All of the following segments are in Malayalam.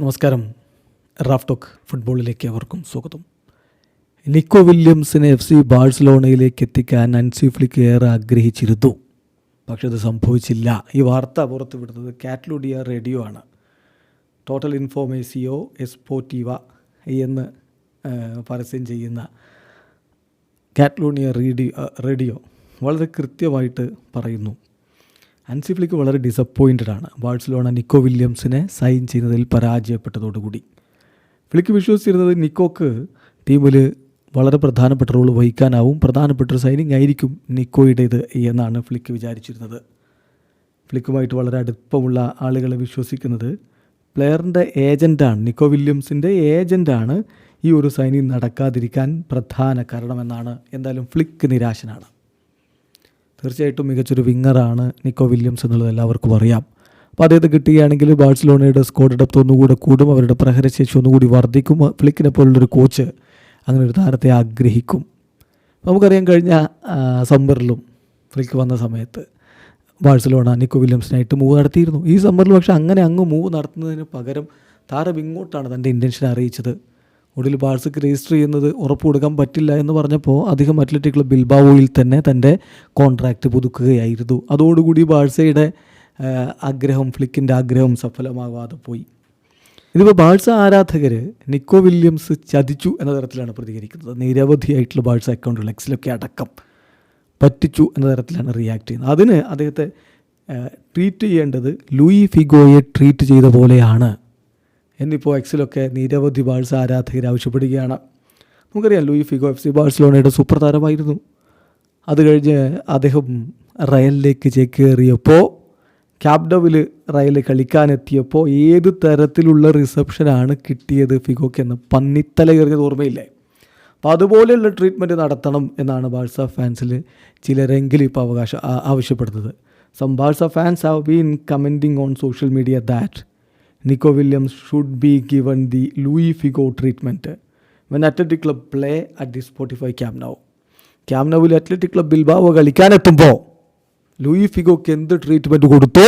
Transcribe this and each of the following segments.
നമസ്കാരം. റാഫ്ടോക്ക് ഫുട്ബോളിലേക്ക് അവർക്കും സ്വാഗതം. നിക്കോ വില്യംസിനെ എഫ് സി ബാഴ്സലോണയിലേക്ക് എത്തിക്കാൻ അൻസി ഫ്ലിക്ക് ഏറെ ആഗ്രഹിച്ചിരുന്നു. പക്ഷെ അത് സംഭവിച്ചില്ല. ഈ വാർത്ത പുറത്തുവിടുന്നത് കാറ്റ്ലൂഡിയ റേഡിയോ ആണ്. ടോട്ടൽ ഇൻഫോമേസിയോ എസ്പോറ്റീവ എന്ന് പരസ്യം ചെയ്യുന്ന കാറ്റ്ലൂണിയ റേഡിയോ റേഡിയോ വളരെ കൃത്യമായിട്ട് പറയുന്നു. അൻസിഫ്ലിക്ക് വളരെ ഡിസപ്പോയിന്റഡ് ആണ്. ബാഴ്സലോണ നിക്കോ വില്യംസിനെ സൈൻ ചെയ്യുന്നതിൽ പരാജയപ്പെട്ടതോടുകൂടി. ഫ്ലിക്ക് വിശ്വസിച്ചിരുന്നത് നിക്കോക്ക് ടീമിൽ വളരെ പ്രധാനപ്പെട്ട റോൾ വഹിക്കാനാവും. പ്രധാനപ്പെട്ട ഒരു സൈനിങ് ആയിരിക്കും നിക്കോയുടേത് എന്നാണ് ഫ്ലിക്ക് വിചാരിച്ചിരുന്നത്. ഫ്ലിക്കുമായിട്ട് വളരെ അടുപ്പമുള്ള ആളുകളെ വിശ്വസിക്കുന്നത് പ്ലെയറിന്റെ ഏജന്റാണ് നിക്കോ വില്യംസിന്റെ ഏജന്റാണ് ഈ ഒരു സൈനിങ് നടക്കാതിരിക്കാൻ പ്രധാന കാരണമെന്നാണ്. എന്തായാലും ഫ്ലിക്ക് നിരാശനാണ്. തീർച്ചയായിട്ടും മികച്ചൊരു വിങ്ങറാണ് നിക്കോ വില്യംസ് എന്നുള്ളത് എല്ലാവർക്കും അറിയാം. അപ്പോൾ അദ്ദേഹത്തെ കിട്ടുകയാണെങ്കിൽ ബാഴ്സലോണയുടെ സ്കോഡ് ഡെപ്ത് ഒന്നുകൂടെ കൂടും അവരുടെ പ്രഹരശേഷി ഒന്നുകൂടി വർദ്ധിക്കും ഫ്ലിക്കിനെ പോലുള്ളൊരു കോച്ച് അങ്ങനെ ഒരു താരത്തെ ആഗ്രഹിക്കും. നമുക്കറിയാം കഴിഞ്ഞ സമ്മറിലും ഫ്ലിക്ക് വന്ന സമയത്ത് ബാഴ്സലോണ നിക്കോ വില്യംസിനായിട്ട് മൂവ് നടത്തിയിരുന്നു. ഈ സമ്മറിൽ പക്ഷേ അങ്ങനെ അങ്ങ് മൂവ് നടത്തുന്നതിന് പകരം താരം ഇങ്ങോട്ടാണ് തന്റെ ഇന്റൻഷൻ അറിയിച്ചത്. ഒടുവിൽ ബാഴ്സക്ക് രജിസ്റ്റർ ചെയ്യുന്നത് ഉറപ്പ് കൊടുക്കാൻ പറ്റില്ല എന്ന് പറഞ്ഞപ്പോൾ അദ്ദേഹം അത്ലറ്റിക് ക്ലബ് ബിൽബാവോയിൽ തന്നെ തന്റെ കോൺട്രാക്റ്റ് പുതുക്കുകയായിരുന്നു. അതോടുകൂടി ബാഴ്സയുടെ ആഗ്രഹം ഫ്ലിക്കിന്റെ ആഗ്രഹം സഫലമാകാതെ പോയി. ഇതിപ്പോൾ ബാഴ്സ ആരാധകർ നിക്കോ വില്യംസ് ചതിച്ചു എന്ന തരത്തിലാണ് പ്രതികരിക്കുന്നത്. നിരവധിയായിട്ടുള്ള ബാഴ്സ അക്കൗണ്ടുകൾ എക്സിലൊക്കെ അടക്കം പറ്റിച്ചു എന്ന തരത്തിലാണ് റിയാക്ട് ചെയ്യുന്നത്. അതിന് അദ്ദേഹത്തെ ട്രീറ്റ് ചെയ്യേണ്ടത് ലൂയി ഫിഗോയെ ട്രീറ്റ് ചെയ്ത പോലെയാണ്. എന്നിപ്പോൾ എക്സിലൊക്കെ നിരവധി ബാഴ്സ് ആരാധകർ ആവശ്യപ്പെടുകയാണ്. നമുക്കറിയാം ലൂയി ഫിഗോ എഫ് സി ബാഴ്സലോണയുടെ സൂപ്പർ താരമായിരുന്നു. അത് കഴിഞ്ഞ് അദ്ദേഹം റയലിലേക്ക് ചേക്കേറിയപ്പോൾ ക്യാപ്ഡവിൽ റയൽ കളിക്കാനെത്തിയപ്പോൾ ഏത് തരത്തിലുള്ള റിസപ്ഷനാണ് കിട്ടിയത് ഫിഗോക്ക് എന്ന് പന്നിത്തല കയറിയത് ഓർമ്മയില്ലേ? അപ്പോൾ അതുപോലെയുള്ള ട്രീറ്റ്മെന്റ് നടത്തണം എന്നാണ് ബാഴ്സ ഫാൻസിൽ ചിലരെങ്കിലും ഇപ്പോൾ അവകാശം ആവശ്യപ്പെടുന്നത്. Some Barca fans have been commenting on social media that Nico Williams should be given the Luis Figo treatment when Athletic Club play at the Spotify Camp Nou Camp നൗവിൽ Athletic Club Bilbao കളിക്കാനെത്തുമ്പോൾ ലൂയി ഫിഗോക്ക് എന്ത് ട്രീറ്റ്മെന്റ് കൊടുത്തോ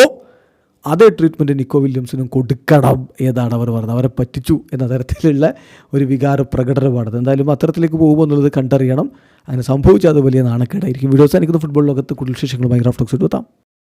അതേ ട്രീറ്റ്മെന്റ് നിക്കോ വില്യംസിനും കൊടുക്കണം ഏതാണ് അവർ പറഞ്ഞത്. അവരെ പറ്റിച്ചു എന്ന തരത്തിലുള്ള ഒരു വികാര പ്രകടനമാണ് എന്തായാലും അത്തരത്തിലേക്ക് പോകുമ്പോൾ എന്നുള്ളത് കണ്ടറിയണം. അങ്ങനെ സംഭവിച്ചാൽ അത് വലിയ നാണക്കേടായിരിക്കും. വീഡിയോസ് എനിക്ക് ഫുട്ബോൾ ലോകത്ത് കൂടുതൽ വിശേഷങ്ങളുമായി ഗ്രാഫ്റ്റോക്സ് എടുത്താം